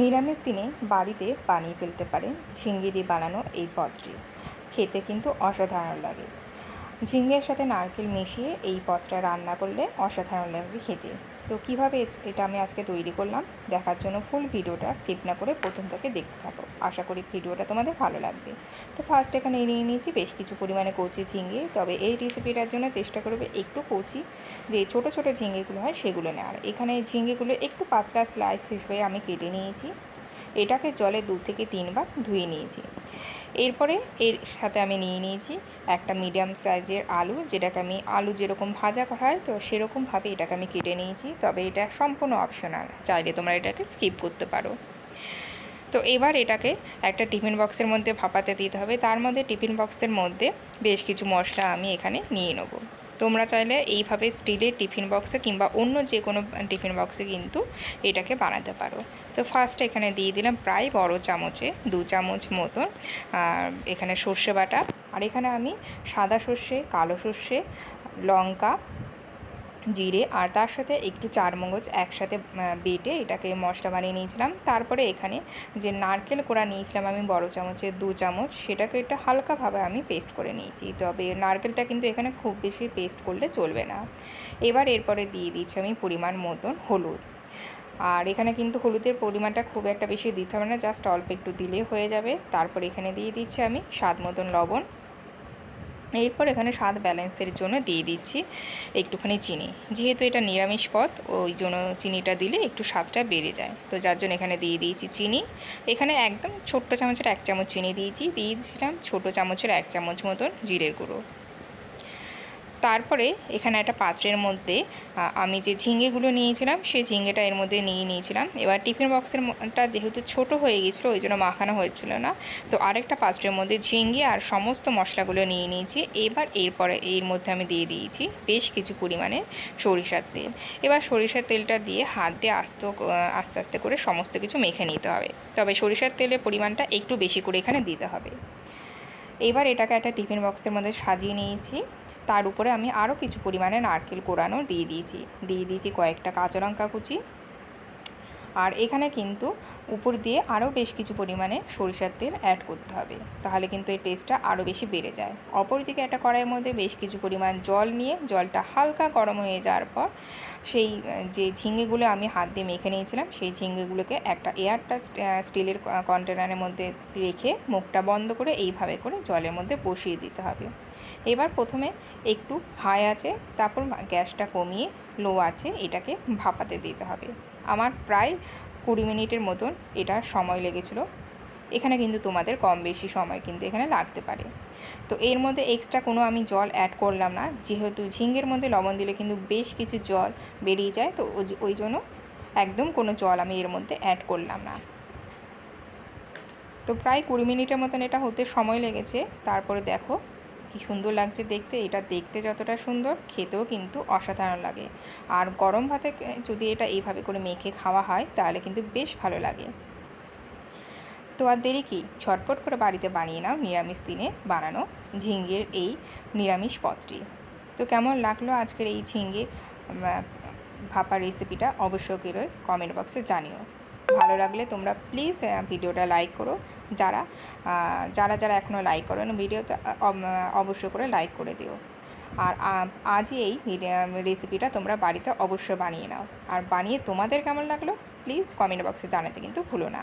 নিরামিষ দিনে বাড়িতে বানিয়ে ফেলতে পারেন ঝিঙ্গি দিয়ে বানানো এই পদটি। খেতে কিন্তু অসাধারণ লাগে। ঝিঙ্গের সাথে নারকেল মিশিয়ে এই পদটা রান্না করলে অসাধারণ লাগবে খেতে। তো কীভাবে এটা আমি আজকে তৈরি করলাম, দেখার জন্য ফুল ভিডিওটা স্কিপ না করে প্রথম থেকে দেখতে থাকো। আশা করি ভিডিওটা তোমাদের ভালো লাগবে। তো ফার্স্ট এখানে নিয়ে নিয়েছি বেশ কিছু পরিমাণে কচি ঝিঙে। তবে এই রেসিপিটার জন্য চেষ্টা করবে একটু কচি, যে ছোট ছোট ঝিঙেগুলো হয় সেগুলো নেওয়ার। এখানে ঝিঙেগুলো একটু পাতলা স্লাইস হিসেবে আমি কেটে নিয়েছি। এটাকে জলে দু থেকে তিনবার ধুয়ে নিয়েছি। এরপরে এর সাথে আমি নিয়ে নিয়েছি একটা মিডিয়াম সাইজের আলু, যেটাকে আমি আলু যেরকম ভাজা করা হয়, তো সেরকমভাবে এটাকে আমি কেটে নিয়েছি। তবে এটা সম্পূর্ণ অপশনাল, চাইলে তোমরা এটাকে স্কিপ করতে পারো। তো এবার এটাকে একটা টিফিন বক্সের মধ্যে ভাপাতে দিতে হবে। তার মধ্যে টিফিন বক্সের মধ্যে বেশ কিছু মশলা আমি এখানে নিয়ে নেব। তোমরা চাইলে এইভাবে স্টিলের টিফিন বক্সে কিংবা অন্য যে কোনো টিফিন বক্সে কিন্তু এটাকে বানাতে পারো। তো ফার্স্টে এখানে দিয়ে দিলাম প্রায় বড় চামচে দু চামচ মতন, আর এখানে সর্ষে বাটা, আর এখানে আমি সাদা সর্ষে, কালো সর্ষে, লঙ্কা জিরে আর তার সাথে একটু চার মগজ একসাথে বেটে এটাকে মশলা বানিয়ে নিয়েছিলাম। তারপরে এখানে যে নারকেল কোড়া নিয়েছিলাম আমি বড় চামচের দু চামচ, সেটাকে একটু হালকাভাবে আমি পেস্ট করে নিয়েছি। তবে নারকেলটা কিন্তু এখানে খুব বেশি পেস্ট করলে চলবে না। এবার এরপরে দিয়ে দিচ্ছি আমি পরিমাণ মতন হলুদ। আর এখানে কিন্তু হলুদের পরিমাণটা খুব একটা বেশি দিতে হবে না, জাস্ট অল্প একটু দিলেই হয়ে যাবে। তারপর এখানে দিয়ে দিচ্ছি আমি স্বাদ মতন লবণ। এরপর এখানে স্বাদ ব্যালেন্সের জন্য দিয়ে দিচ্ছি একটুখানি চিনি। যেহেতু এটা নিরামিষ পদ, ওই জন্য চিনিটা দিলে একটু স্বাদটা বেড়ে যায়। তো যার জন্য এখানে দিয়ে দিয়েছি চিনি। এখানে একদম ছোট্ট চামচের এক চামচ চিনি দিয়েছি। দিয়ে দিয়েছিলাম ছোটো চামচের এক চামচ মতন জিরের গুঁড়ো। তারপরে এখানে একটা পাত্রের মধ্যে আমি যে ঝিঙ্গেগুলো নিয়েছিলাম, সেই ঝিঙ্গেটা এর মধ্যে নিয়ে নিয়েছিলাম। এবার টিফিন বক্সের টা যেহেতু ছোট হয়ে গেছিল, ওই জন্য মাখানো হয়েছিল না। তো আরেকটা পাত্রের মধ্যে ঝিঙ্গে আর সমস্ত মশলাগুলো নিয়ে নিয়েছি। এবার এরপরে এর মধ্যে আমি দিয়ে দিয়েছি বেশ কিছু পরিমাণে সরিষার তেল। এবার সরিষার তেলটা দিয়ে হাত দিয়ে আস্ত আস্তে আস্তে করে সমস্ত কিছু মেখে নিতে হবে। তবে সরিষার তেলের পরিমাণটা একটু বেশি করে এখানে দিতে হবে। এবার এটাকে একটা টিফিন বক্সের মধ্যে সাজিয়ে নিয়েছি। তার উপরে আমি আরও কিছু পরিমাণে নারকেল কোড়ানো দিয়ে দিয়েছি। দিয়ে দিয়েছি কয়েকটা কাঁচা লঙ্কা কুচি। আর এখানে কিন্তু উপর দিয়ে আরও বেশ কিছু পরিমাণে সরিষার তেল অ্যাড করতে হবে। তাহলে কিন্তু এই টেস্টটা আরও বেশি বেড়ে যায়। অপরদিকে একটা কড়াইয়ের মধ্যে বেশ কিছু পরিমাণ জল নিয়ে জলটা হালকা গরম হয়ে যাওয়ার পর সেই, যে ঝিঙ্গেগুলো আমি হাত দিয়ে মেখে নিয়েছিলাম, সেই ঝিঙ্গেগুলোকে একটা এয়ারটা স্টিলের কন্টেনারের মধ্যে রেখে মুখটা বন্ধ করে এইভাবে করে জলের মধ্যে বসিয়ে দিতে হবে। এবার প্রথমে একটু হাই আছে, তারপর গ্যাসটা কমিয়ে লো আছে, এটাকে ভাপাতে দিতে হবে। আমার প্রায় কুড়ি মিনিটের মতন এটা সময় লেগেছিলো। এখানে কিন্তু তোমাদের কম বেশি সময় কিন্তু এখানে লাগতে পারে। তো এর মধ্যে এক্সট্রা কোনো আমি জল অ্যাড করলাম না, যেহেতু ঝিঙ্গের মধ্যে লবণ দিলে কিন্তু বেশ কিছু জল বেরিয়ে যায়, তো ওই- জন্য একদম কোনো জল আমি এর মধ্যে অ্যাড করলাম না। তো প্রায় কুড়ি মিনিটের মতন এটা হতে সময় লেগেছে, তারপরে দেখো কি সুন্দর লাগছে দেখতে। এটা দেখতে যতটা সুন্দর, খেতেও কিন্তু অসাধারণ লাগে। আর গরম ভাতে যদি এটা এইভাবে করে মেখে খাওয়া হয়, তাহলে কিন্তু বেশ ভালো লাগে। তো আর দেরি কি? ঝটপট করে বাড়িতে বানিয়ে নাও নিরামিষ দিনে বানানো ঝিঙ্গের এই নিরামিষ পদটি। তো কেমন লাগল আজকের এই ঝিঙ্গে ভাপা রেসিপিটা অবশ্যই কমেন্ট বক্সে জানিও। ভালো লাগলে তোমরা প্লিজ ভিডিওটা লাইক করো। যারা যারা যারা এখনও লাইক করো ভিডিওতে অবশ্য করে লাইক করে দিও। আর আজই এই রেসিপিটা তোমরা বাড়িতে অবশ্যই বানিয়ে নাও। আর বানিয়ে তোমাদের কেমন লাগল? প্লিজ কমেন্ট বক্সে জানাতে কিন্তু ভুলো না।